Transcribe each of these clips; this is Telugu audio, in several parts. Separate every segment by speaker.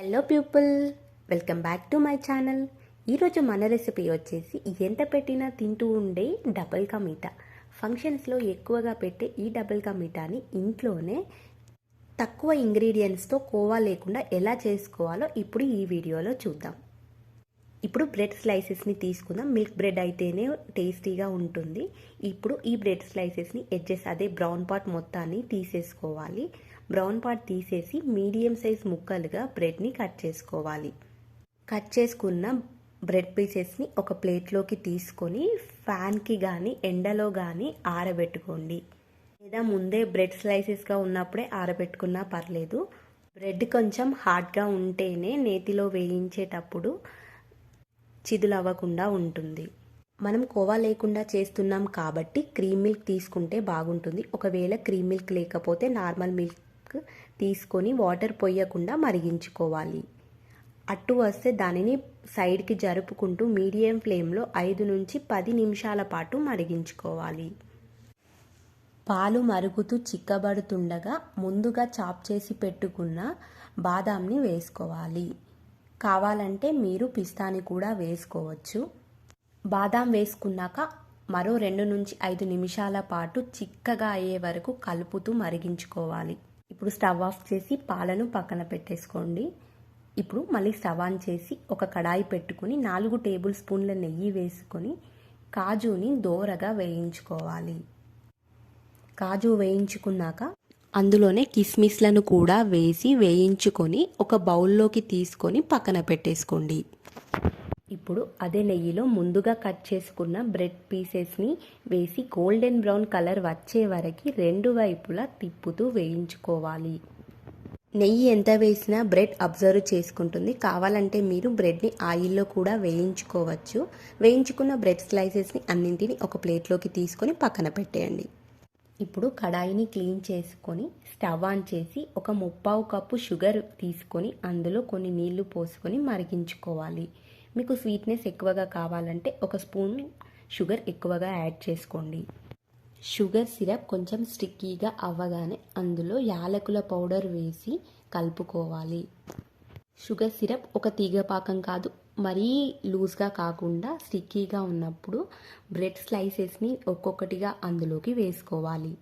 Speaker 1: Hello people welcome back to my channel ఈరోజు మన రెసిపీ వచ్చేసి ఎంత పెట్టినా తింటూ ఉండే డబుల్ కా మీఠా ఫంక్షన్స్లో ఎక్కువగా పెట్టే ఈ డబుల్ కా మీఠాని ఇంట్లోనే తక్కువ ఇంగ్రీడియంట్స్తో కోవా లేకుండా ఎలా చేసుకోవాలో ఇప్పుడు ఈ వీడియోలో చూద్దాం. ఇప్పుడు బ్రెడ్ స్లైసెస్ని తీసుకుందాం. మిల్క్ బ్రెడ్ అయితేనే టేస్టీగా ఉంటుంది. ఇప్పుడు ఈ బ్రెడ్ స్లైసెస్ని ఎడ్జెస్ అదే బ్రౌన్ పార్ట్ మొత్తాన్ని తీసేసుకోవాలి. బ్రౌన్ పార్ట్ తీసేసి మీడియం సైజ్ ముక్కలుగా బ్రెడ్ని కట్ చేసుకోవాలి. కట్ చేసుకున్న బ్రెడ్ పీసెస్ని ఒక ప్లేట్లోకి తీసుకొని ఫ్యాన్కి కానీ ఎండలో కానీ ఆరబెట్టుకోండి. లేదా ముందే బ్రెడ్ స్లైసెస్గా ఉన్నప్పుడే ఆరబెట్టుకున్నా పర్లేదు. బ్రెడ్ కొంచెం హార్డ్గా ఉంటేనే నేతిలో వేయించేటప్పుడు చిదులు అవ్వకుండా ఉంటుంది. మనం కోవా లేకుండా చేస్తున్నాం కాబట్టి క్రీమ్ మిల్క్ తీసుకుంటే బాగుంటుంది. ఒకవేళ క్రీమ్ మిల్క్ లేకపోతే నార్మల్ మిల్క్ తీసుకొని వాటర్ పోయకుండా మరిగించుకోవాలి. అట్టు వస్తే దానిని సైడ్కి జరుపుకుంటూ మీడియం ఫ్లేమ్లో ఐదు నుంచి పది నిమిషాల పాటు మరిగించుకోవాలి. పాలు మరుగుతూ చిక్కబడుతుండగా ముందుగా చాప్ చేసి పెట్టుకున్న బాదాంని వేసుకోవాలి. కావాలంటే మీరు పిస్తాని కూడా వేసుకోవచ్చు. బాదాం వేసుకున్నాక మరో రెండు నుంచి ఐదు నిమిషాల పాటు చిక్కగా అయ్యే వరకు కలుపుతూ మరిగించుకోవాలి. ఇప్పుడు స్టవ్ ఆఫ్ చేసి పాలను పక్కన పెట్టేసుకోండి. ఇప్పుడు మళ్ళీ స్టవ్ ఆన్ చేసి ఒక కడాయి పెట్టుకుని నాలుగు టేబుల్ స్పూన్ల నెయ్యి వేసుకొని కాజుని దోరగా వేయించుకోవాలి. కాజు వేయించుకున్నాక అందులోనే కిస్మిస్లను కూడా వేసి వేయించుకొని ఒక బౌల్లోకి తీసుకొని పక్కన పెట్టేసుకోండి. ఇప్పుడు అదే నెయ్యిలో ముందుగా కట్ చేసుకున్న బ్రెడ్ పీసెస్ని వేసి గోల్డెన్ బ్రౌన్ కలర్ వచ్చే వరకు రెండు వైపులా తిప్పుతూ వేయించుకోవాలి. నెయ్యి ఎంత వేసినా బ్రెడ్ అబ్జర్వ్ చేసుకుంటుంది. కావాలంటే మీరు బ్రెడ్ని ఆయిల్లో కూడా వేయించుకోవచ్చు. వేయించుకున్న బ్రెడ్ స్లైసెస్ని అన్నింటిని ఒక ప్లేట్లోకి తీసుకొని పక్కన పెట్టేయండి. ఇప్పుడు కడాయిని క్లీన్ చేసుకొని స్టవ్ ఆన్ చేసి ఒక ముప్పావు కప్పు షుగర్ తీసుకొని అందులో కొన్ని నీళ్ళు పోసుకొని మరిగించుకోవాలి. మీకు స్వీట్నెస్ ఎక్కువగా కావాలంటే ఒక స్పూన్ షుగర్ ఎక్కువగా యాడ్ చేసుకోండి. షుగర్ సిరప్ కొంచెం స్టిక్కీగా అవ్వగానే అందులో యాలకుల పౌడర్ వేసి కలుపుకోవాలి. షుగర్ సిరప్ ఒక తీగపాకం కాదు మరీ లూజ్గా కాకుండా స్టిక్కీగా ఉన్నప్పుడు బ్రెడ్ స్లైసెస్ని ఒక్కొక్కటిగా అందులోకి వేసుకోవాలి.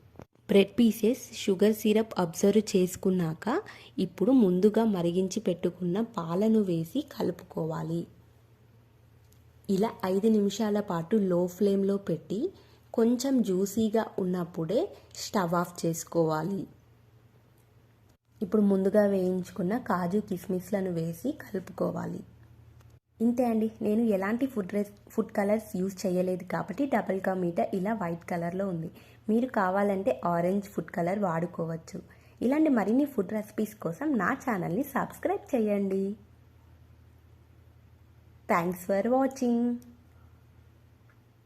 Speaker 1: Bread pieces sugar syrup observe చేసుకున్నాక ఇప్పుడు ముందుగా మరిగించి పెట్టుకున్న పాలను వేసి కలుపుకోవాలి. ఇలా ఐదు నిమిషాల పాటు లో ఫ్లేమ్లో పెట్టి కొంచెం జ్యూసీగా ఉన్నప్పుడే స్టవ్ ఆఫ్ చేసుకోవాలి. ఇప్పుడు ముందుగా వేయించుకున్న కాజు కిస్మిస్లను వేసి కలుపుకోవాలి. ఇంతే అండి. నేను ఎలాంటి ఫుడ్ రెస్ ఫుడ్ కలర్స్ యూజ్ చేయలేదు కాబట్టి డబల్ కా మీటర్ ఇలా వైట్ కలర్లో ఉంది. మీరు కావాలంటే ఆరెంజ్ ఫుడ్ కలర్ వాడుకోవచ్చు. ఇలాంటి మరిన్ని ఫుడ్ రెసిపీస్ కోసం నా ఛానల్ని సబ్స్క్రైబ్ చేయండి. Thanks for watching.